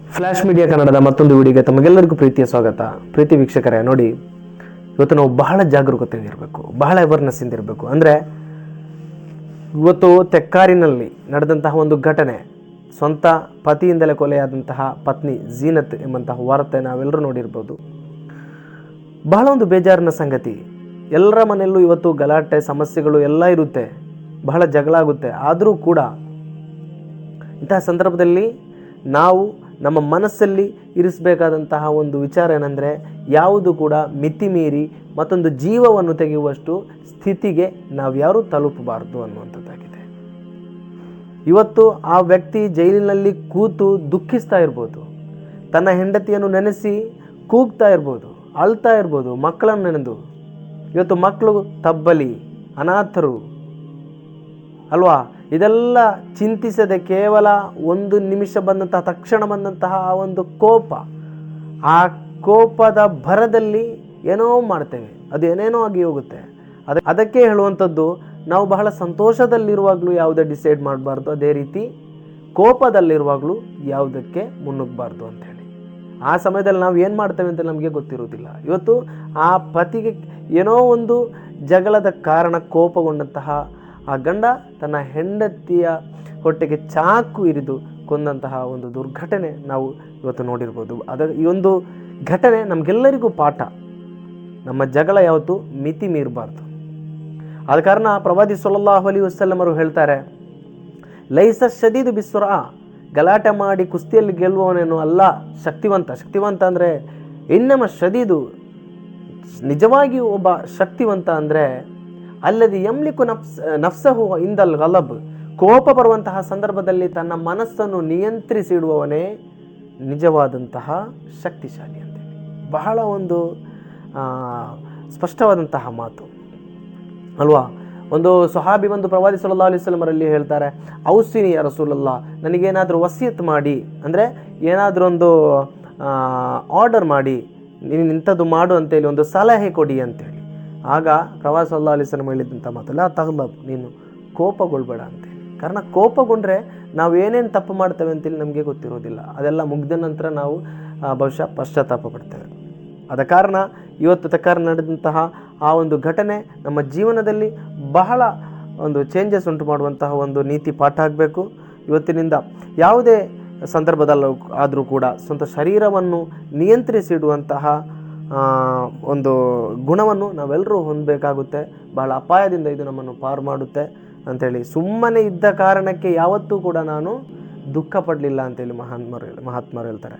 Flash media ಕನ್ನಡದ ಮತ್ತೊಂದು ವಿಡಿಯೋಗೆ ತಮಗೆಲ್ಲರಿಗೂ ಪ್ರೀತಿಯ ಸ್ವಾಗತ. ಪ್ರೀತಿ ವೀಕ್ಷಕರೇ, ನೋಡಿ, ಇವತ್ತು ನಾವು ಬಹಳ ಜಾಗರೂಕತೆಯಿಂದ ಇರಬೇಕು ಬಹಳ ಅವೇರ್ನೆಸ್ಸಿಂದ ಇರಬೇಕು ಅಂದರೆ, ಇವತ್ತು ತೆಕ್ಕಾರಿನಲ್ಲಿ ನಡೆದಂತಹ ಒಂದು ಘಟನೆ, ಸ್ವಂತ ಪತಿಯಿಂದಲೇ ಕೊಲೆಯಾದಂತಹ ಪತ್ನಿ ಜೀನತ್ ಎಂಬಂತಹ ವಾರ್ತೆ ನಾವೆಲ್ಲರೂ ನೋಡಿರ್ಬೋದು. ಬಹಳ ಒಂದು ಬೇಜಾರಿನ ಸಂಗತಿ. ಎಲ್ಲರ ಮನೆಯಲ್ಲೂ ಇವತ್ತು ಗಲಾಟೆ, ಸಮಸ್ಯೆಗಳು ಎಲ್ಲ ಇರುತ್ತೆ, ಬಹಳ ಜಗಳ ಆಗುತ್ತೆ. ಆದರೂ ಕೂಡ ಇಂತಹ ಸಂದರ್ಭದಲ್ಲಿ ನಾವು ನಮ್ಮ ಮನಸ್ಸಲ್ಲಿ ಇರಿಸಬೇಕಾದಂತಹ ಒಂದು ವಿಚಾರ ಏನಂದರೆ, ಯಾವುದು ಕೂಡ ಮಿತಿ ಮೀರಿ ಮತ್ತೊಂದು ಜೀವವನ್ನು ತೆಗೆಯುವಷ್ಟು ಸ್ಥಿತಿಗೆ ನಾವು ಯಾರೂ ತಲುಪಬಾರ್ದು ಅನ್ನುವಂಥದ್ದಾಗಿದೆ. ಇವತ್ತು ಆ ವ್ಯಕ್ತಿ ಜೈಲಿನಲ್ಲಿ ಕೂತು ದುಃಖಿಸ್ತಾ ಇರ್ಬೋದು, ತನ್ನ ಹೆಂಡತಿಯನ್ನು ನೆನೆಸಿ ಕೂಗ್ತಾ ಇರ್ಬೋದು, ಅಳ್ತಾ ಇರ್ಬೋದು, ಮಕ್ಕಳನ್ನು ನೆನೆದು. ಇವತ್ತು ಮಕ್ಕಳು ತಬ್ಬಲಿ, ಅನಾಥರು, ಅಲ್ವಾ? ಇದೆಲ್ಲ ಚಿಂತಿಸದೆ ಕೇವಲ ಒಂದು ನಿಮಿಷ ಬಂದಂತಹ, ತಕ್ಷಣ ಬಂದಂತಹ ಆ ಒಂದು ಕೋಪ. ಆ ಕೋಪದ ಭರದಲ್ಲಿ ಏನೋ ಮಾಡ್ತೇವೆ. ಅದು ಏನೇನೋ ಆಗಿ ಹೋಗುತ್ತೆ. ಅದ, ಅದಕ್ಕೆ ಹೇಳುವಂಥದ್ದು, ನಾವು ಬಹಳ ಸಂತೋಷದಲ್ಲಿರುವಾಗಲೂ ಯಾವುದೇ ಡಿಸೈಡ್ ಮಾಡಬಾರ್ದು. ಅದೇ ರೀತಿ ಕೋಪದಲ್ಲಿರುವಾಗಲೂ ಯಾವುದಕ್ಕೆ ಮುನ್ನುಗ್ಗಬಾರ್ದು ಅಂತೇಳಿ ಆ ಸಮಯದಲ್ಲಿ ನಾವು ಏನು ಮಾಡ್ತೇವೆ ಅಂತ ನಮಗೆ ಗೊತ್ತಿರುವುದಿಲ್ಲ. ಇವತ್ತು ಆ ಪತಿಗೆ ಏನೋ ಒಂದು ಜಗಳದ ಕಾರಣ ಕೋಪಗೊಂಡಂತಹ ಆ ಗಂಡ ತನ್ನ ಹೆಂಡತಿಯ ಹೊಟ್ಟೆಗೆ ಚಾಕು ಇರಿದು ಕೊಂದಂತಹ ಒಂದು ದುರ್ಘಟನೆ ನಾವು ಇವತ್ತು ನೋಡಿರ್ಬೋದು. ಅದ ಈ ಒಂದು ಘಟನೆ ನಮಗೆಲ್ಲರಿಗೂ ಪಾಠ. ನಮ್ಮ ಜಗಳ ಯಾವತ್ತು ಮಿತಿ ಮೀರಬಾರ್ದು. ಆದ ಕಾರಣ ಪ್ರವಾದಿ ಸೊಲ್ಲಾಹು ಅಲಿ ವಸಲ್ಲಮರು ಹೇಳ್ತಾರೆ, ಲೈಸ ಶದೀದು ಬಿಸ್ವರ ಗಲಾಟೆ ಮಾಡಿ ಕುಸ್ತಿಯಲ್ಲಿ ಗೆಲ್ಲುವವನೇನು ಅಲ್ಲ, ಶಕ್ತಿವಂತ. ಶಕ್ತಿವಂತ ಅಂದರೆ ಇನ್ನಮ ಶದೀದು, ನಿಜವಾಗಿಯೂ ಒಬ್ಬ ಶಕ್ತಿವಂತ ಅಂದರೆ ಅಲ್ಲದೆ ಯಮ್ಲಿಕು ನಫ್ಸ್ ನಫ್ಸಹು ಇಂದಲ್ ಗಲಬ್, ಕೋಪ ಬರುವಂತಹ ಸಂದರ್ಭದಲ್ಲಿ ತನ್ನ ಮನಸ್ಸನ್ನು ನಿಯಂತ್ರಿಸಿಡುವವನೇ ನಿಜವಾದಂತಹ ಶಕ್ತಿಶಾಲಿ ಅಂತೇಳಿ ಬಹಳ ಒಂದು ಸ್ಪಷ್ಟವಾದಂತಹ ಮಾತು. ಅಲ್ವಾ? ಒಂದು ಸುಹಾಬಿ ಒಂದು ಪ್ರವಾದಿ ಸಲ್ಲಾ ಅಲಿಸ್ಲಮರಲ್ಲಿ ಹೇಳ್ತಾರೆ ಔಸಿನಿ ರಸೂಲಲ್ಲ ನನಗೇನಾದರೂ ವಸಿಯತ್ ಮಾಡಿ, ಅಂದರೆ ಏನಾದರೂ ಒಂದು ಆರ್ಡರ್ ಮಾಡಿ, ನೀನು ಇಂಥದ್ದು ಮಾಡು ಅಂತೇಳಿ ಒಂದು ಸಲಹೆ ಕೊಡಿ ಅಂತೇಳಿ ಆಗ ಪ್ರವಾಸ ಸಲ್ಲಾ ಅಲಿಸ್ಲಮ್ ಹೇಳಿದಂಥ ಮಾತಲ್ಲ ತಗ್ಲಬ್, ನೀನು ಕೋಪಗೊಳ್ಬೇಡ ಅಂತ. ಕಾರಣ ಕೋಪಗೊಂಡ್ರೆ ನಾವು ಏನೇನು ತಪ್ಪು ಮಾಡ್ತೇವೆ ಅಂತೇಳಿ ನಮಗೆ ಗೊತ್ತಿರೋದಿಲ್ಲ. ಅದೆಲ್ಲ ಮುಗ್ದ ನಂತರ ನಾವು ಬಹುಶಃ ಪಶ್ಚಾತ್ತಾಪ ಪಡ್ತೇವೆ. ಆದ ಕಾರಣ ಇವತ್ತು ತಕ್ಕಾರ ನಡೆದಂತಹ ಆ ಒಂದು ಘಟನೆ ನಮ್ಮ ಜೀವನದಲ್ಲಿ ಬಹಳ ಒಂದು ಚೇಂಜಸ್ ಉಂಟು ಮಾಡುವಂತಹ ಒಂದು ನೀತಿ ಪಾಠ ಆಗಬೇಕು. ಇವತ್ತಿನಿಂದ ಯಾವುದೇ ಸಂದರ್ಭದಲ್ಲೂ ಆದರೂ ಕೂಡ ಸ್ವಂತ ಶರೀರವನ್ನು ನಿಯಂತ್ರಿಸಿಡುವಂತಹ ಒಂದು ಗುಣವನ್ನು ನಾವೆಲ್ಲರೂ ಹೊಂದಬೇಕಾಗುತ್ತೆ. ಬಹಳ ಅಪಾಯದಿಂದ ಇದು ನಮ್ಮನ್ನು ಪಾರು ಮಾಡುತ್ತೆ ಅಂಥೇಳಿ ಸುಮ್ಮನೆ ಇದ್ದ ಕಾರಣಕ್ಕೆ ಯಾವತ್ತೂ ಕೂಡ ನಾನು ದುಃಖ ಪಡಲಿಲ್ಲ ಅಂತೇಳಿ ಮಹಾತ್ಮರು ಮಹಾತ್ಮರು ಹೇಳ್ತಾರೆ.